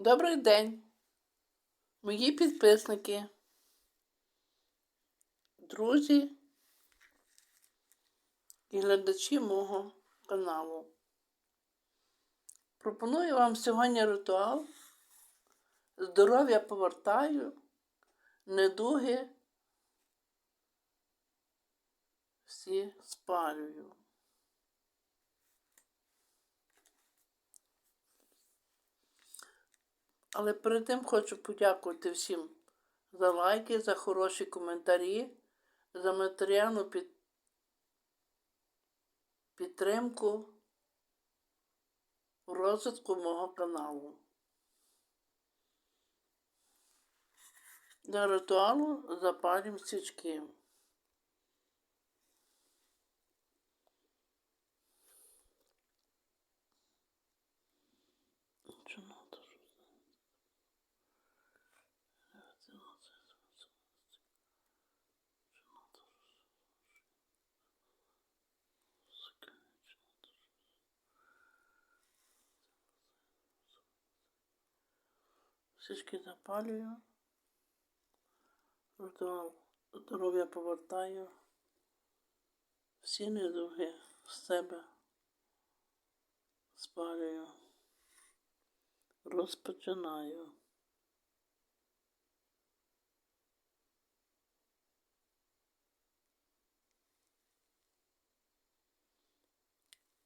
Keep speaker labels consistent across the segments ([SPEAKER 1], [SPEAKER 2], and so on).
[SPEAKER 1] Добрий день, мої підписники, друзі і глядачі мого каналу. Пропоную вам сьогодні ритуал. Здоров'я повертаю, недуги всі спалюю. Але перед тим хочу подякувати всім за лайки, за хороші коментарі, за матеріальну під... підтримку в розвитку мого каналу. Для ритуалу запалюємо свічки. Що надо, що Свічки запалюю. Ритуал здоров'я повертаю. Всі недуги з себе спалюю. Розпочинаю.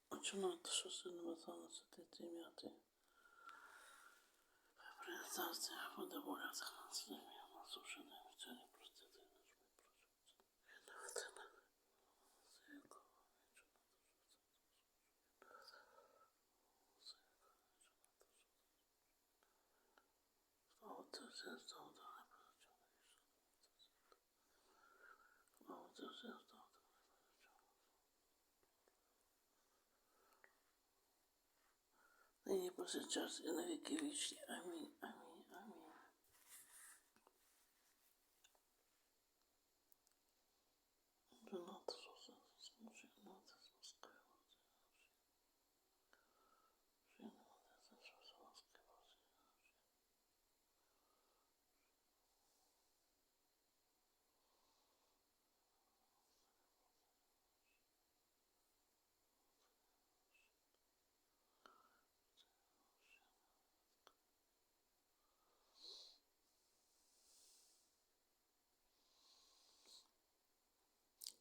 [SPEAKER 1] Починати, що сильно заносити ці м'яти. Реалізація буде воля захоплення насушене в цілі простити Це все здавна. Це все здавна. Нині повсякчас і на вічні. Амінь, амінь.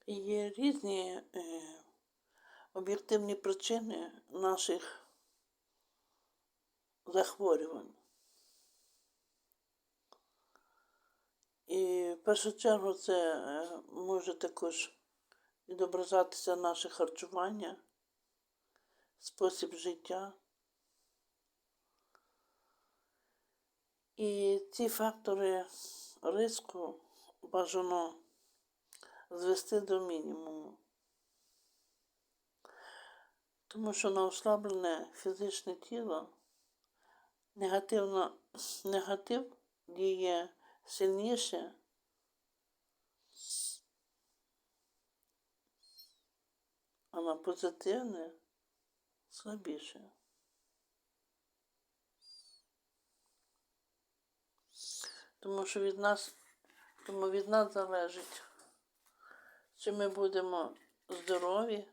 [SPEAKER 1] Є різні е, об'єктивні причини наших захворювань. І в першу чергу це е, може також відображатися наше харчування, спосіб життя. І ці фактори риску бажано звести до мінімуму. Тому що на ослаблене фізичне тіло негативно, негатив діє сильніше, а на позитивне слабіше. Тому що від нас, тому від нас залежить чи ми будемо здорові,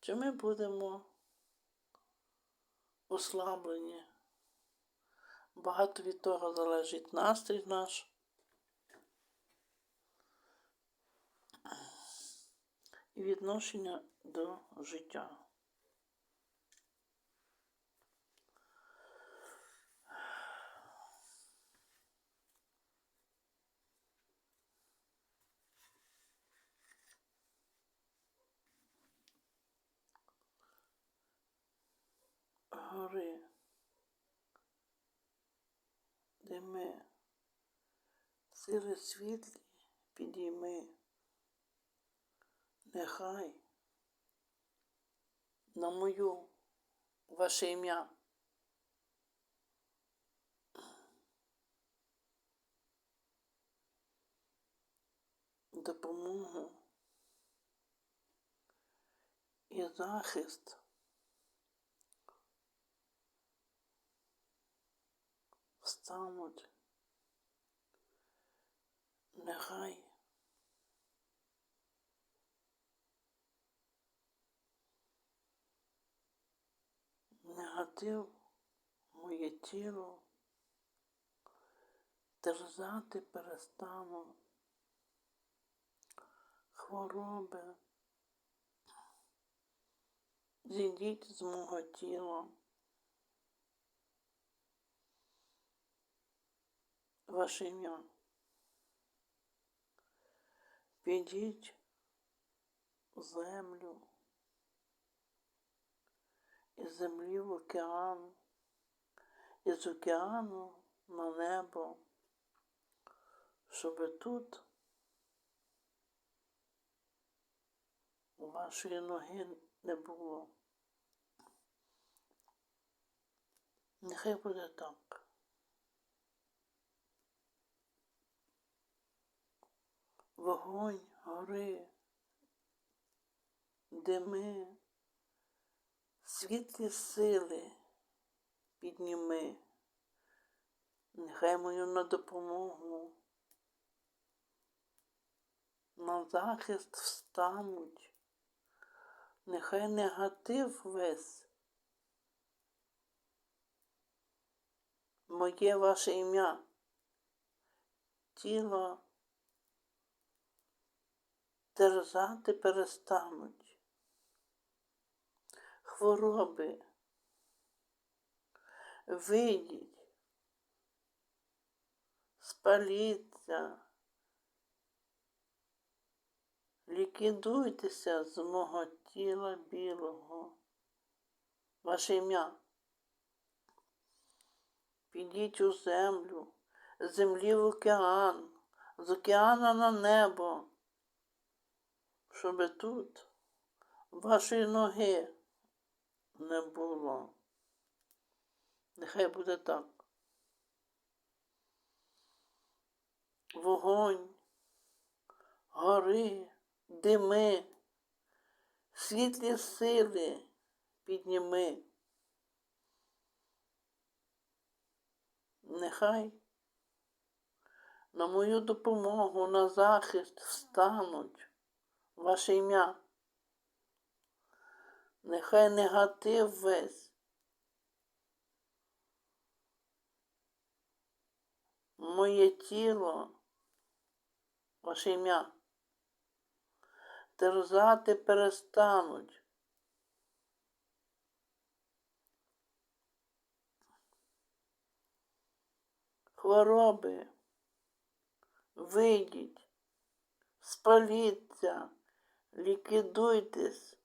[SPEAKER 1] чи ми будемо ослаблені. Багато від того залежить настрій наш. І відношення до життя. Гори, де ми сили світлі підійми, нехай на мою ваше ім'я. Допомогу і захист перестануть. Нехай негатив моє тіло терзати перестану хвороби. Зійдіть з мого тіла. Ваше ім'я. Підіть у землю, із землі в океан, із океану на небо, щоб тут вашої ноги не було. Нехай буде так. Вогонь, гори, дими, світлі сили підніми, нехай мою на допомогу, на захист встануть, нехай негатив весь. Моє ваше ім'я, тіло терзати перестануть. Хвороби вийдіть, спаліться, ліквідуйтеся з мого тіла білого, ваше ім'я. Підіть у землю, з землі в океан, з океана на небо щоб тут вашої ноги не було. Нехай буде так. Вогонь, гори, дими, світлі сили підніми. Нехай на мою допомогу на захист встануть ваше ім'я. Нехай негатив весь. Моє тіло, ваше ім'я. Терзати перестануть. Хвороби, вийдіть, спаліться ліквідуйтесь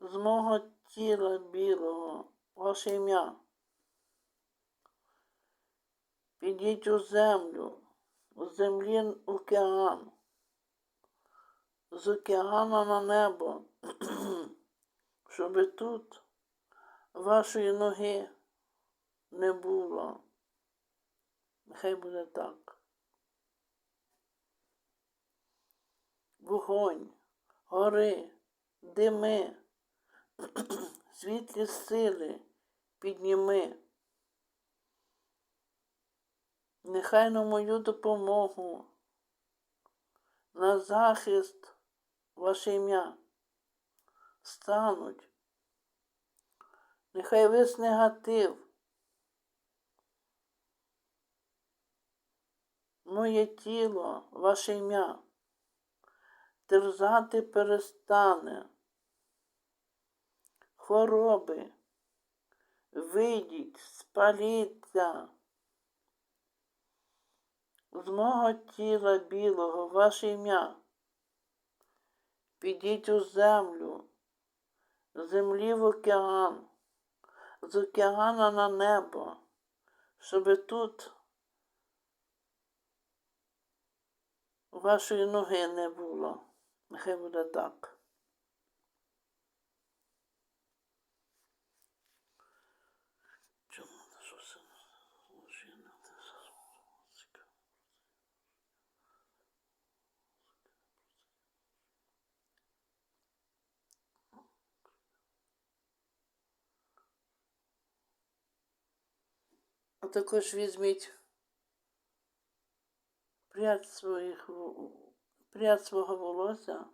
[SPEAKER 1] з мого тіла білого, ваше ім'я. Підіть у землю, у землі океан, з океана на небо, щоб тут вашої ноги не було. Нехай буде так. Вогонь, гори, дими, світлі сили підніми. Нехай на мою допомогу, на захист ваше ім'я стануть. Нехай весь негатив. Моє тіло, ваше ім'я терзати перестане. Хвороби, вийдіть, спаліться. З мого тіла білого ваше ім'я. Підіть у землю, землі в океан, з океана на небо, щоби тут вашої ноги не було. Нехай буде так. Чому не щось злочинне? А також візьміть пряд своїх прядь свого волосся,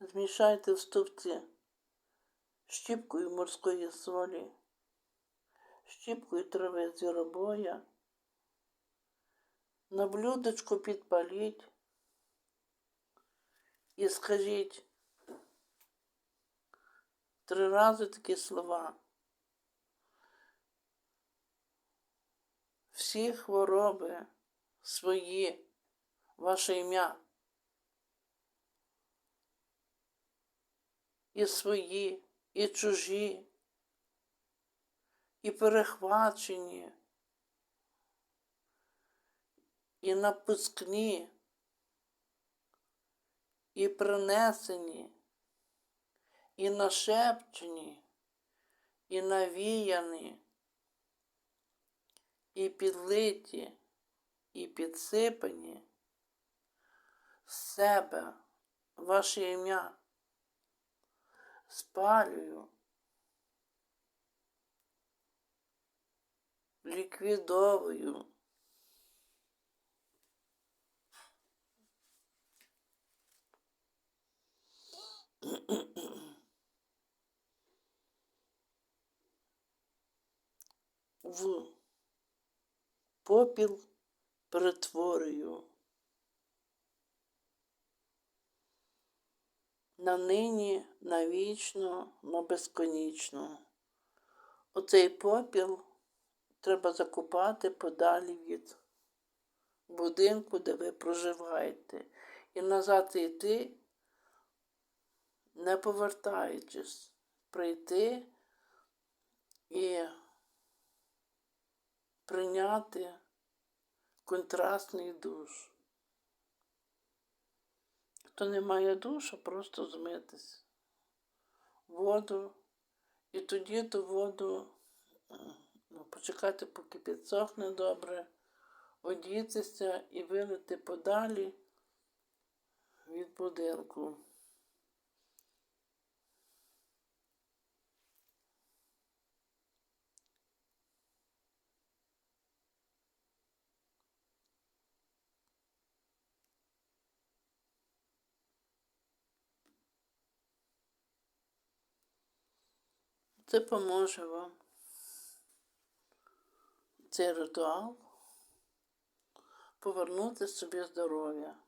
[SPEAKER 1] змішайте в ступці щіпкою морської солі, щіпкою трави зіробоя, на блюдечку підпаліть і скажіть три рази такі слова. Всі хвороби свої, ваше ім'я. І свої, і чужі, і перехвачені, і напускні, і принесені, і нашепчені, і навіяні, і підлиті, і підсипані себе ваше ім'я. Спалюю, ліквідовую. В попіл перетворюю. На нині, навічно, на безконічно. Оцей попіл треба закупати подалі від будинку, де ви проживаєте. І назад йти, не повертаючись, прийти і прийняти контрастний душ. Хто не має душа, просто змитись воду, і тоді ту воду ну, почекати, поки підсохне добре, одітися і вилити подалі від будинку. Це поможе вам. Цей ритуал повернути собі здоров'я.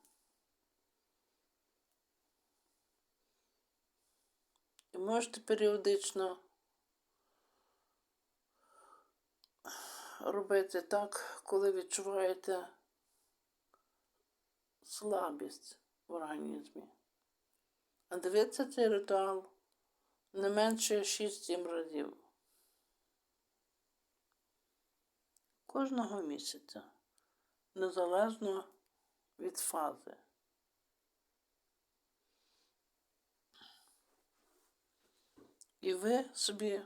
[SPEAKER 1] І можете періодично робити так, коли відчуваєте слабість в організмі. А дивіться цей ритуал не менше 6-7 разів. Кожного місяця, незалежно від фази. І ви собі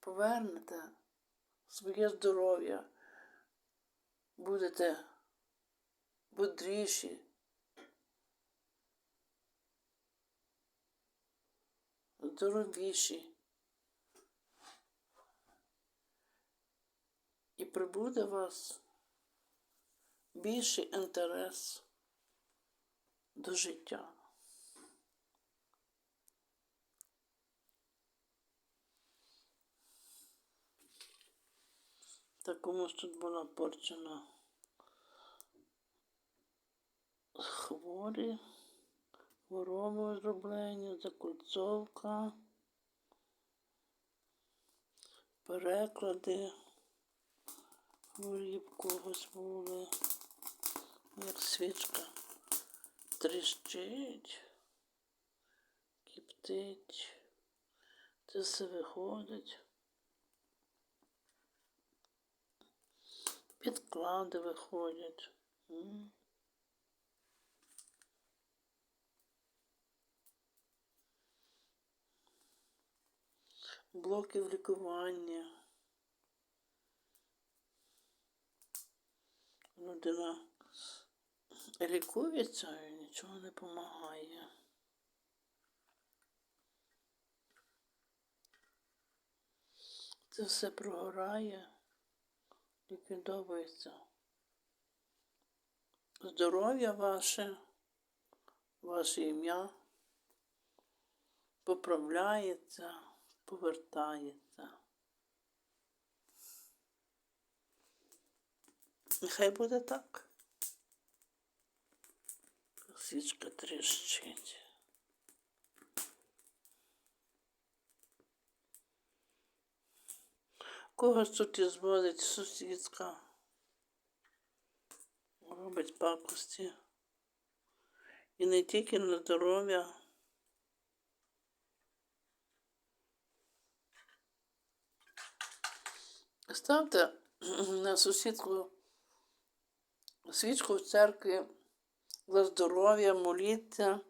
[SPEAKER 1] повернете своє здоров'я, будете бодріші, здоровіші. І прибуде вас більший інтерес до життя. Так комусь тут була порчена хворі, хвороби зроблення, закульцовка, переклади хворі в когось як свічка тріщить, кіптить, це все виходить. Підклади виходять. Блоків лікування. Людина лікується і нічого не допомагає. Це все прогорає. ліквідовується. Здоров'я ваше, ваше ім'я поправляється, повертається. Нехай буде так. Свічка тріщить. Когось тут ізводить сусідка. Робить пакості. І не тільки на здоров'я. Ставте на сусідку свічку в церкві за здоров'я, моліться,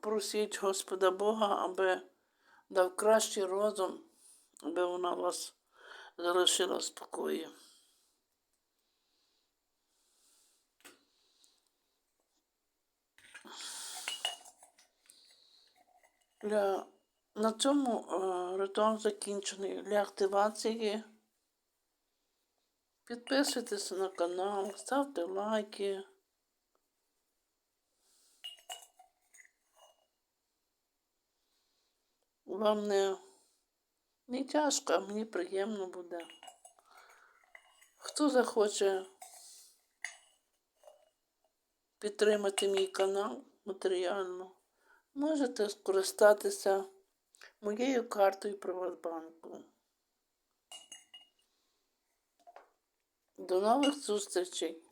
[SPEAKER 1] просіть Господа Бога, аби дав кращий розум, аби вона вас залишила в спокої. Для... На цьому е, ритуал закінчений для активації. Підписуйтесь на канал, ставте лайки. Вам не, не тяжко, а мені приємно буде. Хто захоче підтримати мій канал матеріально, можете скористатися моєю картою Приватбанку. До нових зустрічей!